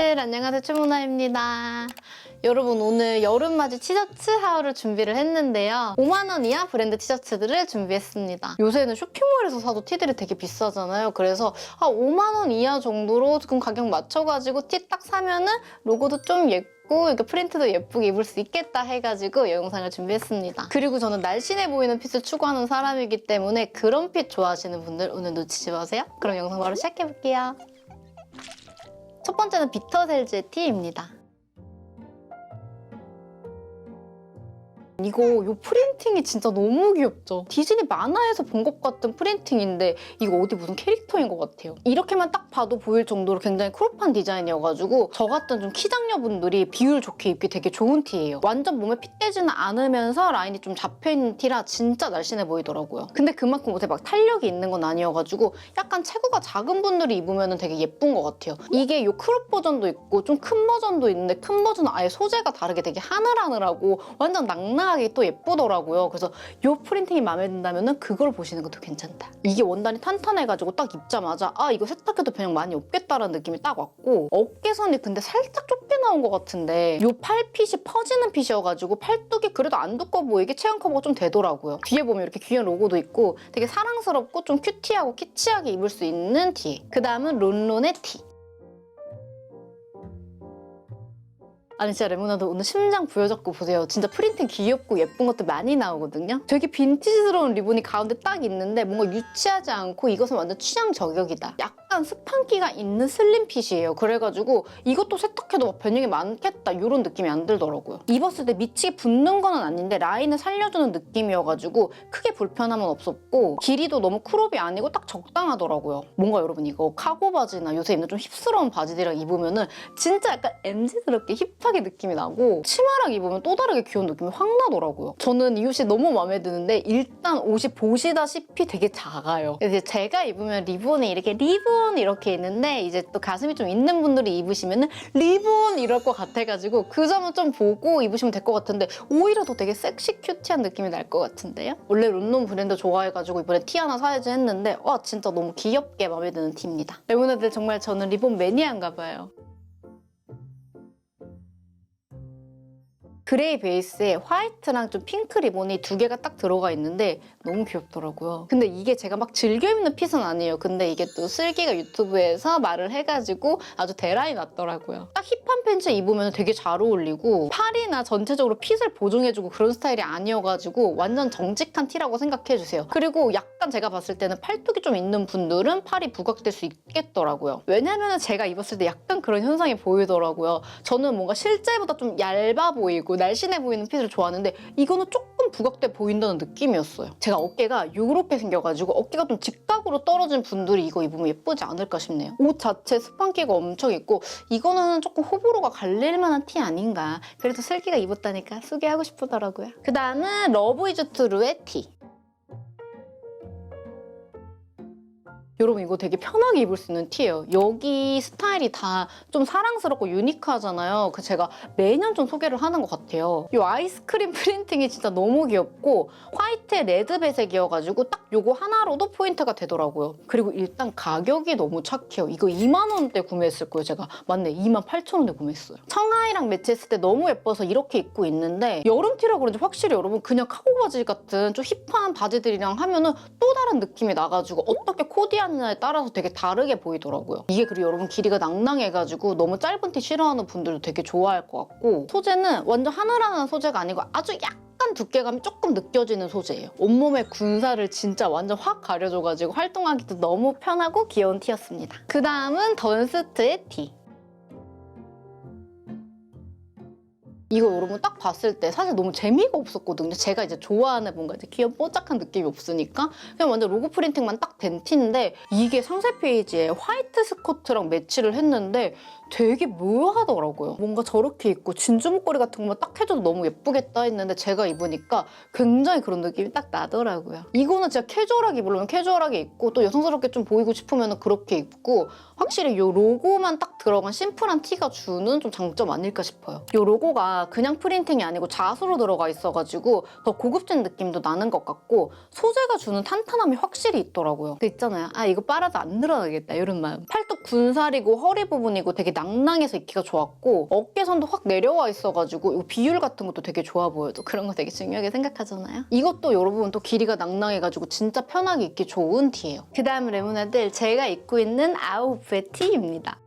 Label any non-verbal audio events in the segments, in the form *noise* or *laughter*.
누나들 안녕하세요 추모나입니다. 여러분 오늘 여름맞이 티셔츠 하울을 준비를 했는데요. 5만원 이하 브랜드 티셔츠들을 준비했습니다. 요새는 쇼핑몰에서 사도 티들이 되게 비싸잖아요. 그래서 아 5만원 이하 정도로 지금 가격 맞춰가지고 티 딱 사면은 로고도 좀 예쁘고 이렇게 프린트도 예쁘게 입을 수 있겠다 해가지고 이 영상을 준비했습니다. 그리고 저는 날씬해 보이는 핏을 추구하는 사람이기 때문에 그런 핏 좋아하시는 분들 오늘 놓치지 마세요. 그럼 영상 바로 시작해볼게요. 첫 번째는 비터셀즈의 티입니다. 이거 요 프린팅이 진짜 너무 귀엽죠? 디즈니 만화에서 본 것 같은 프린팅인데 이거 어디 무슨 캐릭터인 것 같아요. 이렇게만 딱 봐도 보일 정도로 굉장히 크롭한 디자인이어가지고 저 같은 좀 키장녀분들이 비율 좋게 입기 되게 좋은 티예요. 완전 몸에 핏대지는 않으면서 라인이 좀 잡혀있는 티라 진짜 날씬해 보이더라고요. 근데 그만큼 옷에 막 탄력이 있는 건 아니어가지고 약간 체구가 작은 분들이 입으면 되게 예쁜 것 같아요. 이게 요 크롭 버전도 있고 좀 큰 버전도 있는데 큰 버전은 아예 소재가 다르게 되게 하늘하늘하고 완전 낭낭 하게 또 예쁘더라고요. 그래서 요 프린팅이 마음에 든다면 그걸 보시는 것도 괜찮다. 이게 원단이 탄탄해가지고 딱 입자마자 아 이거 세탁해도 변형 많이 없겠다라는 느낌이 딱 왔고 어깨선이 근데 살짝 좁게 나온 것 같은데 요 팔핏이 퍼지는 핏이어가지고 팔뚝이 그래도 안 두꺼워 보이게 체형 커버가 좀 되더라고요. 뒤에 보면 이렇게 귀여운 로고도 있고 되게 사랑스럽고 좀 큐티하고 키치하게 입을 수 있는 티. 그 다음은 론론의 티. 아니 진짜 레모나드 오늘 심장 부여잡고 보세요. 진짜 프린팅 귀엽고 예쁜 것도 많이 나오거든요. 되게 빈티지스러운 리본이 가운데 딱 있는데 뭔가 유치하지 않고 이것은 완전 취향 저격이다. 약간 스판기가 있는 슬림 핏이에요. 그래가지고 이것도 세탁해도 막 변형이 많겠다 이런 느낌이 안 들더라고요. 입었을 때 미치게 붙는 건 아닌데 라인을 살려주는 느낌이어가지고 크게 불편함은 없었고 길이도 너무 크롭이 아니고 딱 적당하더라고요. 뭔가 여러분 이거 카고 바지나 요새 입는 좀 힙스러운 바지들이랑 입으면은 진짜 약간 MZ스럽게 힙 하게 느낌이 나고 치마랑 입으면 또 다르게 귀여운 느낌이 확 나더라고요. 저는 이 옷이 너무 마음에 드는데 일단 옷이 보시다시피 되게 작아요. 이제 제가 입으면 리본이 이렇게 리본 이렇게 있는데 이제 또 가슴이 좀 있는 분들이 입으시면은 리본 이럴 것 같아가지고 그 점은 좀 보고 입으시면 될 것 같은데 오히려 더 되게 섹시 큐티한 느낌이 날 것 같은데요? 원래 론론 브랜드 좋아해가지고 이번에 티 하나 사야지 했는데 와 진짜 너무 귀엽게 마음에 드는 티입니다. 레모네들 정말 저는 리본 매니아인가 봐요. 그레이 베이스에 화이트랑 좀 핑크 리본이 두 개가 딱 들어가 있는데 너무 귀엽더라고요. 근데 이게 제가 막 즐겨 입는 핏은 아니에요. 근데 이게 또 슬기가 유튜브에서 말을 해가지고 아주 대란이 났더라고요. 딱 힙한 팬츠 입으면 되게 잘 어울리고 팔이나 전체적으로 핏을 보정해주고 그런 스타일이 아니어가지고 완전 정직한 티라고 생각해주세요. 그리고 약 간 제가 봤을 때는 팔뚝이 좀 있는 분들은 팔이 부각될 수 있겠더라고요. 왜냐면 제가 입었을 때 약간 그런 현상이 보이더라고요. 저는 뭔가 실제보다 좀 얇아 보이고 날씬해 보이는 핏을 좋아하는데 이거는 조금 부각돼 보인다는 느낌이었어요. 제가 어깨가 요렇게 생겨가지고 어깨가 좀 직각으로 떨어진 분들이 이거 입으면 예쁘지 않을까 싶네요. 옷 자체 스판기가 엄청 있고 이거는 조금 호불호가 갈릴 만한 티 아닌가. 그래도 슬기가 입었다니까 소개하고 싶더라고요. 그 다음은 러브 이즈 트루의 티. 여러분 이거 되게 편하게 입을 수 있는 티예요. 여기 스타일이 다 좀 사랑스럽고 유니크하잖아요. 그 제가 매년 좀 소개를 하는 것 같아요. 이 아이스크림 *laughs* 프린팅이 진짜 너무 귀엽고 화이트에 레드 배색이어가지고 딱 요거 하나로도 포인트가 되더라고요. 그리고 일단 가격이 너무 착해요. 이거 2만 원대 구매했을 거예요. 제가 맞네 2만 8천 원대 구매했어요. 청아이랑 매치했을 때 너무 예뻐서 이렇게 입고 있는데 여름 티라 그런지 확실히 여러분 그냥 카고 바지 같은 좀 힙한 바지들이랑 하면은 또 다른 느낌이 나가지고 어떻게 코디 하느냐에 따라서 되게 다르게 보이더라고요. 이게 그리고 여러분 길이가 낭낭해가지고 너무 짧은 티 싫어하는 분들도 되게 좋아할 것 같고 소재는 완전 하늘하는 소재가 아니고 아주 약간 두께감이 조금 느껴지는 소재예요. 온몸의 군살을 진짜 완전 확 가려줘가지고 활동하기도 너무 편하고 귀여운 티였습니다. 그 다음은 던스트의 티. 이거 여러분 딱 봤을 때 사실 너무 재미가 없었거든요. 제가 이제 좋아하는 뭔가 이제 귀여운 뽀짝한 느낌이 없으니까 그냥 완전 로고 프린팅만 딱 된 티인데 이게 상세 페이지에 화이트 스커트랑 매치를 했는데 되게 묘하더라고요. 뭔가 저렇게 입고 진주 목걸이 같은 것만 딱 해줘도 너무 예쁘겠다 했는데 제가 입으니까 굉장히 그런 느낌이 딱 나더라고요. 이거는 진짜 캐주얼하게 입으려면 캐주얼하게 입고 또 여성스럽게 좀 보이고 싶으면 그렇게 입고 확실히 이 로고만 딱 들어간 심플한 티가 주는 좀 장점 아닐까 싶어요. 이 로고가 그냥 프린팅이 아니고 자수로 들어가 있어가지고 더 고급진 느낌도 나는 것 같고 소재가 주는 탄탄함이 확실히 있더라고요. 그 있잖아요. 아 이거 빨아도 안 늘어나겠다 이런 마음. 팔뚝 군살이고 허리 부분이고 되게 낭낭해서 입기가 좋았고 어깨선도 확 내려와 있어가지고 이 비율 같은 것도 되게 좋아 보여도 그런 거 되게 중요하게 생각하잖아요. 이것도 여러분 또 길이가 낭낭해가지고 진짜 편하게 입기 좋은 티예요. 그 다음 레모나들 제가 입고 있는 아우 프의 티입니다.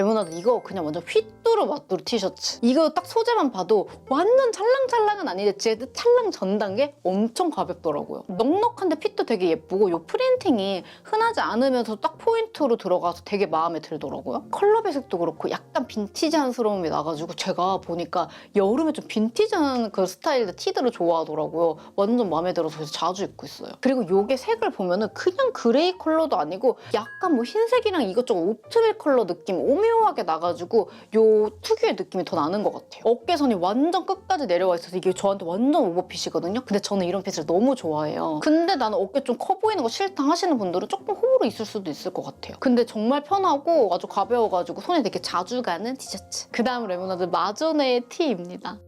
레모나드 이거 그냥 완전 휘뚜루 마뚜루 티셔츠. 이거 딱 소재만 봐도 완전 찰랑찰랑은 아닌데 진짜 찰랑 전 단계 엄청 가볍더라고요. 넉넉한데 핏도 되게 예쁘고 이 프린팅이 흔하지 않으면서 딱 포인트로 들어가서 되게 마음에 들더라고요. 컬러 배색도 그렇고 약간 빈티지한스러움이 나가지고 제가 보니까 여름에 좀 빈티지한 그 스타일의 티들을 좋아하더라고요. 완전 마음에 들어서 자주 입고 있어요. 그리고 요게 색을 보면은 그냥 그레이 컬러도 아니고 약간 뭐 흰색이랑 이것저것 오트밀 컬러 느낌 오묘 하게 나가지고 요 특유의 느낌이 더 나는 것 같아요. 어깨선이 완전 끝까지 내려와 있어서 이게 저한테 완전 오버핏이거든요. 근데 저는 이런 핏을 너무 좋아해요. 근데 나는 어깨 좀 커 보이는 거 싫다 하시는 분들은 조금 호불호 있을 수도 있을 것 같아요. 근데 정말 편하고 아주 가벼워가지고 손에 되게 자주 가는 티셔츠. 그 다음 레모나드 마조네의 티입니다.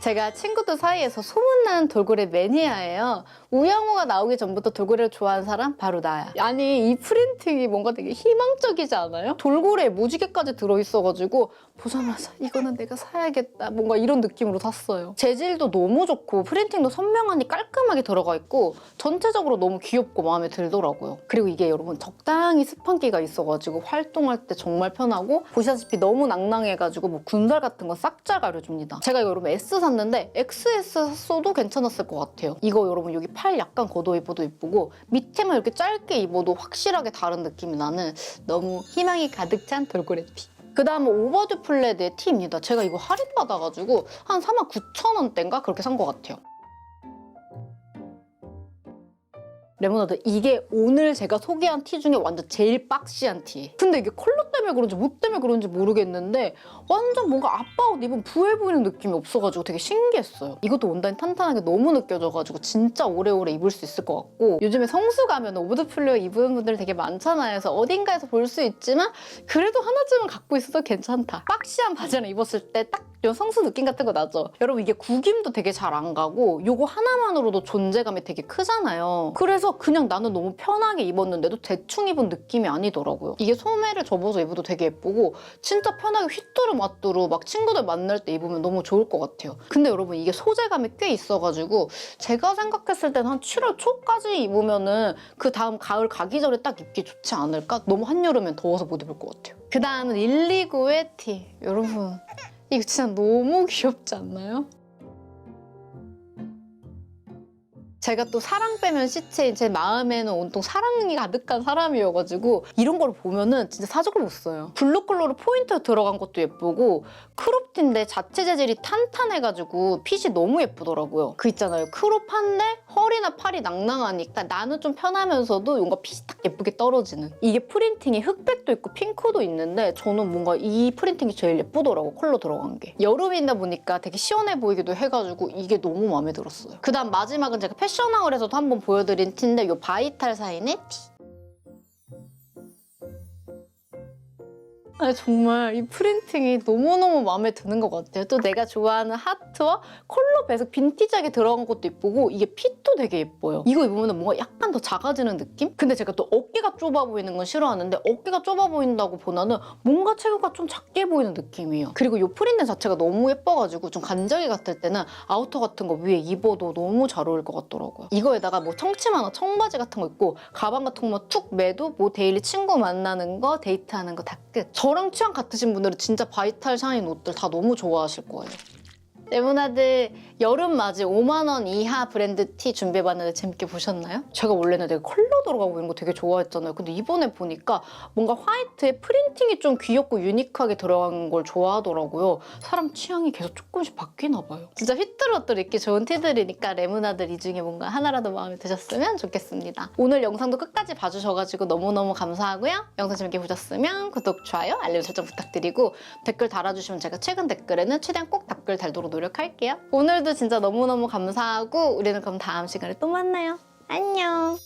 제가 친구들 사이에서 소문난 돌고래 매니아예요. 우영우가 나오기 전부터 돌고래를 좋아하는 사람 바로 나야. 아니 이 프린팅이 뭔가 되게 희망적이지 않아요? 돌고래에 무지개까지 들어있어가지고 보자마자 이거는 내가 사야겠다 뭔가 이런 느낌으로 샀어요. 재질도 너무 좋고 프린팅도 선명하니 깔끔하게 들어가 있고 전체적으로 너무 귀엽고 마음에 들더라고요. 그리고 이게 여러분 적당히 스판기가 있어가지고 활동할 때 정말 편하고 보시다시피 너무 낭낭해가지고 뭐 군살 같은 거 싹 잘 가려줍니다. 제가 여러분 S 샀는데 XS 샀어도 괜찮았을 것 같아요. 이거 여러분 여기 팔 약간 걷어 입어도 이쁘고 밑에만 이렇게 짧게 입어도 확실하게 다른 느낌이 나는 너무 희망이 가득 찬 돌고래 티. 그 다음은 오버드 플레드의 티입니다. 제가 이거 할인 받아가지고 한 49,000원대인가 그렇게 산 것 같아요. 레모나드 이게 오늘 제가 소개한 티 중에 완전 제일 박시한 티. 근데 이게 컬러 때문에 그런지 뭐 때문에 그런지 모르겠는데 완전 뭔가 아빠 옷 입은 부해 보이는 느낌이 없어가지고 되게 신기했어요. 이것도 원단이 탄탄하게 너무 느껴져가지고 진짜 오래오래 입을 수 있을 것 같고 요즘에 성수 가면 오브드 플레어 입은 분들 되게 많잖아요. 그래서 어딘가에서 볼 수 있지만 그래도 하나쯤은 갖고 있어도 괜찮다. 박시한 바지를 입었을 때딱 성수 느낌 같은 거 나죠? 여러분 이게 구김도 되게 잘 안 가고 요거 하나만으로도 존재감이 되게 크잖아요. 그래서 그냥 나는 너무 편하게 입었는데도 대충 입은 느낌이 아니더라고요. 이게 소매를 접어서 입어도 되게 예쁘고 진짜 편하게 휘뚜루 마뚜루 막 친구들 만날 때 입으면 너무 좋을 것 같아요. 근데 여러분 이게 소재감이 꽤 있어가지고 제가 생각했을 때는 한 7월 초까지 입으면은 그 다음 가을 가기 전에 딱 입기 좋지 않을까? 너무 한여름엔 더워서 못 입을 것 같아요. 그 다음은 129의 티. 여러분 이거 진짜 너무 귀엽지 않나요? 제가 또 사랑 빼면 시체인 제 마음에는 온통 사랑이 가득한 사람이어가지고 이런 걸 보면은 진짜 사족을 못 써요. 블루 컬러로 포인트 들어간 것도 예쁘고 크롭티인데 자체 재질이 탄탄해가지고 핏이 너무 예쁘더라고요. 그 있잖아요. 크롭 한데 허리나 팔이 낭낭하니까 나는 좀 편하면서도 뭔가 핏이 딱 예쁘게 떨어지는 이게 프린팅이 흑백도 있고 핑크도 있는데 저는 뭔가 이 프린팅이 제일 예쁘더라고 컬러 들어간 게 여름이다 보니까 되게 시원해 보이기도 해가지고 이게 너무 마음에 들었어요. 그 다음 마지막은 제가 패션 아울에서도 한번 보여드린 티인데 이 바이탈 사인의 티. 아니 정말 이 프린팅이 너무너무 마음에 드는 것 같아요. 또 내가 좋아하는 하트와 컬러 배색 빈티지하게 들어간 것도 예쁘고 이게 핏도 되게 예뻐요. 이거 입으면 뭔가 약간 더 작아지는 느낌? 근데 제가 또 어깨가 좁아 보이는 건 싫어하는데 어깨가 좁아 보인다고 보다는 뭔가 체구가 좀 작게 보이는 느낌이에요. 그리고 이 프린트 자체가 너무 예뻐가지고 좀 간절기 같을 때는 아우터 같은 거 위에 입어도 너무 잘 어울릴 것 같더라고요. 이거에다가 뭐 청치마나 청바지 같은 거 입고 가방 같은 거툭 매도 뭐 데일리 친구 만나는 거 데이트하는 거 다 끝. 저랑 취향 같으신 분들은 진짜 바이탈 샤인 옷들 다 너무 좋아하실 거예요. 레모나드 여름 맞이 5만 원 이하 브랜드 티 준비해봤는데 재밌게 보셨나요? 제가 원래는 되게 컬러 들어가고 이런 거 되게 좋아했잖아요. 근데 이번에 보니까 뭔가 화이트에 프린팅이 좀 귀엽고 유니크하게 들어간 걸 좋아하더라고요. 사람 취향이 계속 조금씩 바뀌나 봐요. 진짜 휘뚜루뚜루 입기 좋은 티들이니까 레모나드 이 중에 뭔가 하나라도 마음에 드셨으면 좋겠습니다. 오늘 영상도 끝까지 봐주셔가지고 너무너무 감사하고요. 영상 재밌게 보셨으면 구독, 좋아요, 알림 설정 부탁드리고 댓글 달아주시면 제가 최근 댓글에는 최대한 꼭 댓글 달도록 노력할게요. 오늘도 진짜 너무너무 감사하고 우리는 그럼 다음 시간에 또 만나요. 안녕.